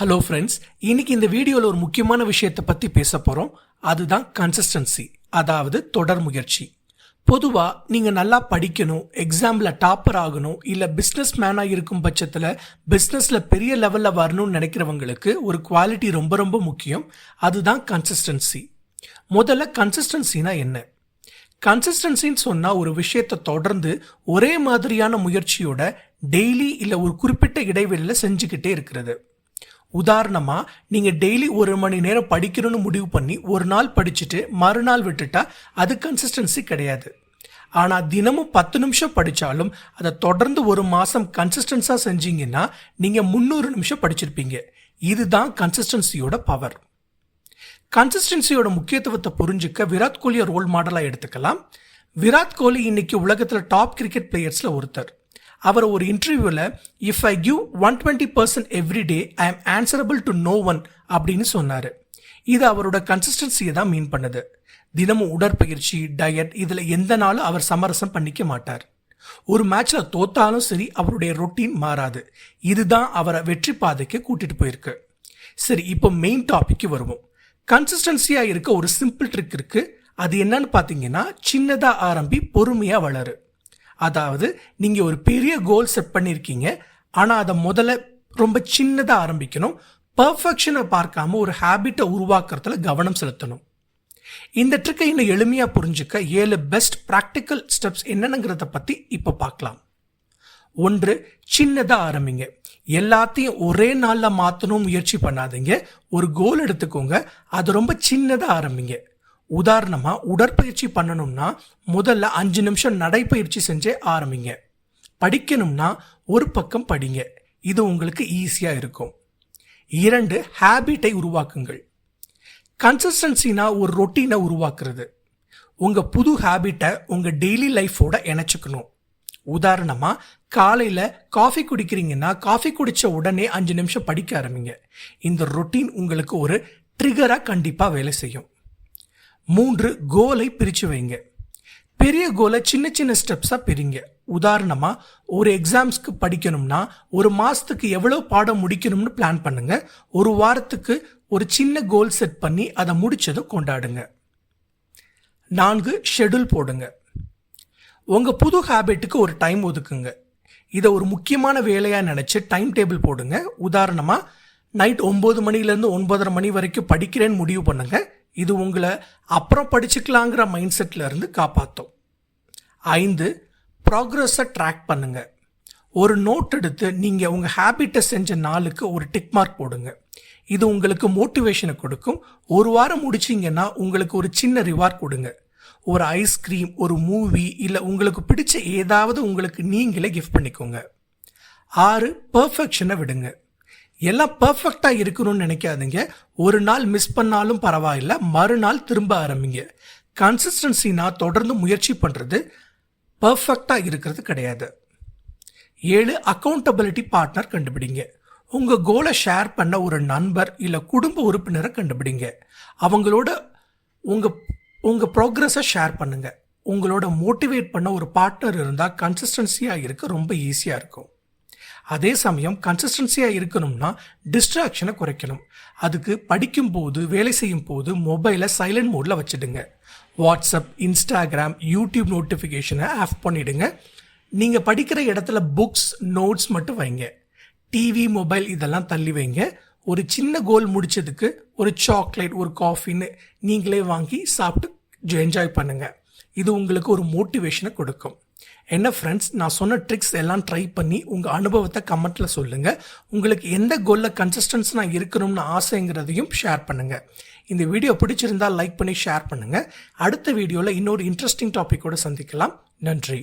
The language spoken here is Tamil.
ஹலோ ஃப்ரெண்ட்ஸ் இன்னைக்கு இந்த வீடியோவில் ஒரு முக்கியமான விஷயத்தை பற்றி பேச போகிறோம் அதுதான் கன்சிஸ்டன்சி அதாவது தொடர் முயற்சி. பொதுவாக நீங்கள் நல்லா படிக்கணும் எக்ஸாமில் டாப்பர் ஆகணும் இல்லை பிஸ்னஸ் மேனாக இருக்கும் பட்சத்தில் பிஸ்னஸில் பெரிய லெவலில் வரணும்னு நினைக்கிறவங்களுக்கு ஒரு குவாலிட்டி ரொம்ப ரொம்ப முக்கியம். அதுதான் கன்சிஸ்டன்சி முதல்ல கன்சிஸ்டன்சினா என்ன? கன்சிஸ்டன்சின்னு சொன்னால் ஒரு விஷயத்தை தொடர்ந்து ஒரே மாதிரியான முயற்சியோட டெய்லி இல்லை ஒரு குறிப்பிட்ட இடைவெளியில் செஞ்சுக்கிட்டே இருக்கிறது. உதாரணமாக நீங்கள் டெய்லி ஒரு மணி நேரம் படிக்கணும்னு முடிவு பண்ணி ஒரு நாள் படிச்சுட்டு மறுநாள் விட்டுட்டா அது கன்சிஸ்டன்சி கிடையாது. ஆனால் தினமும் பத்து நிமிஷம் படித்தாலும் அதை தொடர்ந்து ஒரு மாதம் கன்சிஸ்டன்ஸாக செஞ்சீங்கன்னா நீங்கள் முந்நூறு நிமிஷம் படிச்சிருப்பீங்க. இதுதான் கன்சிஸ்டன்சியோட பவர் கன்சிஸ்டன்சியோட முக்கியத்துவத்தை புரிஞ்சுக்க விராட் கோலியை ரோல் மாடலாக எடுத்துக்கலாம். விராட் கோலி இன்னைக்கு உலகத்தில் டாப் கிரிக்கெட் பிளேயர்ஸில் ஒருத்தர். அவர் ஒரு இன்டர்வியூவில் if I give one twenty percent every day I am answerable to no one அப்படின்னு சொன்னார். இது அவரோட கன்சிஸ்டன்சியை தான் மீன் பண்ணுது. தினமும் உடற்பயிற்சி டயட் இதில் எந்த நாளும் அவர் சமரசம் பண்ணிக்க மாட்டார். ஒரு மேட்ச்சில் தோத்தாலும் சரி அவருடைய ரொட்டீன் மாறாது. இதுதான் அவரை வெற்றி பாதைக்கு கூட்டிட்டு போயிருக்கு. சரி இப்போ மெயின் டாபிக்கு வருவோம். கன்சிஸ்டன்சியாக இருக்க ஒரு சிம்பிள் ட்ரிக் இருக்கு. அது என்னன்னு பார்த்தீங்கன்னா சின்னதாக ஆரம்பி பொறுமையாக வளரு. அதாவது நீங்கள் ஒரு பெரிய கோல் செட் பண்ணியிருக்கீங்க ஆனால் அதை முதல்ல ரொம்ப சின்னதாக ஆரம்பிக்கணும். பர்ஃபெக்ஷனை பார்க்காம ஒரு ஹேபிட்டை உருவாக்குறதுல கவனம் செலுத்தணும். இந்த ட்ரிக்கை இன்னும் எளிமையாக புரிஞ்சுக்க ஏழு பெஸ்ட் ப்ராக்டிக்கல் ஸ்டெப்ஸ் என்னென்னங்கிறத பற்றி இப்போ பார்க்கலாம். ஒன்று சின்னதாக ஆரம்பிங்க. எல்லாத்தையும் ஒரே நாளில் மாற்றணும் முயற்சி பண்ணாதீங்க. ஒரு கோல் எடுத்துக்கோங்க. அது ரொம்ப சின்னதாக ஆரம்பிங்க. உதாரணமாக உடற்பயிற்சி பண்ணணும்னா முதல்ல அஞ்சு நிமிஷம் நடைப்பயிற்சி செஞ்சே ஆரம்பிங்க. படிக்கணும்னா ஒரு பக்கம் படிங்க. இது உங்களுக்கு ஈஸியாக இருக்கும். இரண்டு ஹேபிட்டை உருவாக்குங்கள். கன்சிஸ்டன்சினா ஒரு ரொட்டீனை உருவாக்குறது. உங்கள் புது ஹேபிட்டை உங்கள் டெய்லி லைஃபோட இணைச்சிக்கணும். உதாரணமாக காலையில் காஃபி குடிக்கிறீங்கன்னா காஃபி குடித்த உடனே அஞ்சு நிமிஷம் படிக்க ஆரம்பிங்க. இந்த ரொட்டீன் உங்களுக்கு ஒரு ட்ரிகராக கண்டிப்பாக வேலை செய்யும். மூன்று கோலை பிரித்து வைங்க. பெரிய கோலை சின்ன சின்ன ஸ்டெப்ஸாக பிரிங்க. உதாரணமாக ஒரு எக்ஸாம்ஸ்க்கு படிக்கணும்னா ஒரு மாதத்துக்கு எவ்வளோ பாடம் முடிக்கணும்னு பிளான் பண்ணுங்க. ஒரு வாரத்துக்கு ஒரு சின்ன கோல் செட் பண்ணி அதை முடித்ததை கொண்டாடுங்க. நான்கு ஷெடியூல் போடுங்க. உங்கள் புது ஹேபிட்டுக்கு ஒரு டைம் ஒதுக்குங்க. இதை ஒரு முக்கியமான வேலையாக நினச்சி டைம் டேபிள் போடுங்க. உதாரணமாக நைட் ஒம்பது மணிலேருந்து ஒன்பதரை மணி வரைக்கும் படிக்கிறேன்னு முடிவு பண்ணுங்கள் இது உங்களை அப்புறம் படிச்சுக்கலாங்கிற மைண்ட் செட்டில் இருந்து காப்பாற்றும் ஐந்து ப்ராக்ரஸை ட்ராக் பண்ணுங்க. ஒரு நோட் எடுத்து நீங்கள் உங்கள் ஹேபிட்டை செஞ்ச நாளுக்கு ஒரு டிக் மார்க் போடுங்க. இது உங்களுக்கு மோட்டிவேஷனை கொடுக்கும். ஒரு வாரம் முடிச்சிங்கன்னா உங்களுக்கு ஒரு சின்ன ரிவார்ட் கொடுங்க. ஒரு ஐஸ்கிரீம் ஒரு மூவி இல்லை உங்களுக்கு பிடிச்ச ஏதாவது உங்களுக்கு நீங்களே கிஃப்ட் பண்ணிக்கோங்க. ஆறு பர்ஃபெக்ஷனை விடுங்க. எல்லாம் பர்ஃபெக்டாக இருக்கணும்னு நினைக்காதீங்க. ஒரு நாள் மிஸ் பண்ணாலும் பரவாயில்ல. மறுநாள் திரும்ப ஆரம்பிங்க. கன்சிஸ்டன்சினா தொடர்ந்து முயற்சி பண்ணுறது பர்ஃபெக்டாக இருக்கிறது கிடையாது. ஏழு அக்கௌண்டபிலிட்டி பார்ட்னர் கண்டுபிடிங்க. உங்கள் கோலை ஷேர் பண்ண ஒரு நண்பர் இல்லை குடும்ப உறுப்பினரை கண்டுபிடிங்க. அவங்களோட உங்கள் உங்கள் ப்ரோக்ரஸை ஷேர் பண்ணுங்கள் உங்களோட மோட்டிவேட் பண்ண ஒரு பார்ட்னர் இருந்தால் கன்சிஸ்டன்சியாக இருக்க ரொம்ப ஈஸியாக இருக்கும். அதே சமயம் கன்சிஸ்டன்சியாக இருக்கணும்னா டிஸ்ட்ராக்ஷனை குறைக்கணும். அதுக்கு படிக்கும் போது வேலை செய்யும் போது மொபைலை சைலண்ட் மோடில் வச்சுடுங்க. வாட்ஸ்அப் இன்ஸ்டாகிராம் யூடியூப் நோட்டிஃபிகேஷனை ஆஃப் பண்ணிவிடுங்க நீங்கள் படிக்கிற இடத்துல புக்ஸ் நோட்ஸ் மட்டும் வைங்க. டிவி மொபைல் இதெல்லாம் தள்ளி வைங்க. ஒரு சின்ன கோல் முடிச்சதுக்கு ஒரு சாக்லேட் ஒரு காஃபின்னு நீங்களே வாங்கி சாப்பிட்டு என்ஜாய் பண்ணுங்கள் இது உங்களுக்கு ஒரு மோட்டிவேஷனை கொடுக்கும். என்ன ஃப்ரெண்ட்ஸ் நான் சொன்ன ட்ரிக்ஸ் எல்லாம் ட்ரை பண்ணி உங்கள் அனுபவத்தை கமெண்ட்டில் சொல்லுங்கள் உங்களுக்கு எந்த கோலில் கன்சிஸ்டன்ஸ் நான் இருக்கணும்னு ஆசைங்கிறதையும் ஷேர் பண்ணுங்கள் இந்த வீடியோ பிடிச்சிருந்தால் லைக் பண்ணி ஷேர் பண்ணுங்கள் அடுத்த வீடியோவில் இன்னொரு இன்ட்ரெஸ்டிங் டாப்பிக்கோடு சந்திக்கலாம். நன்றி.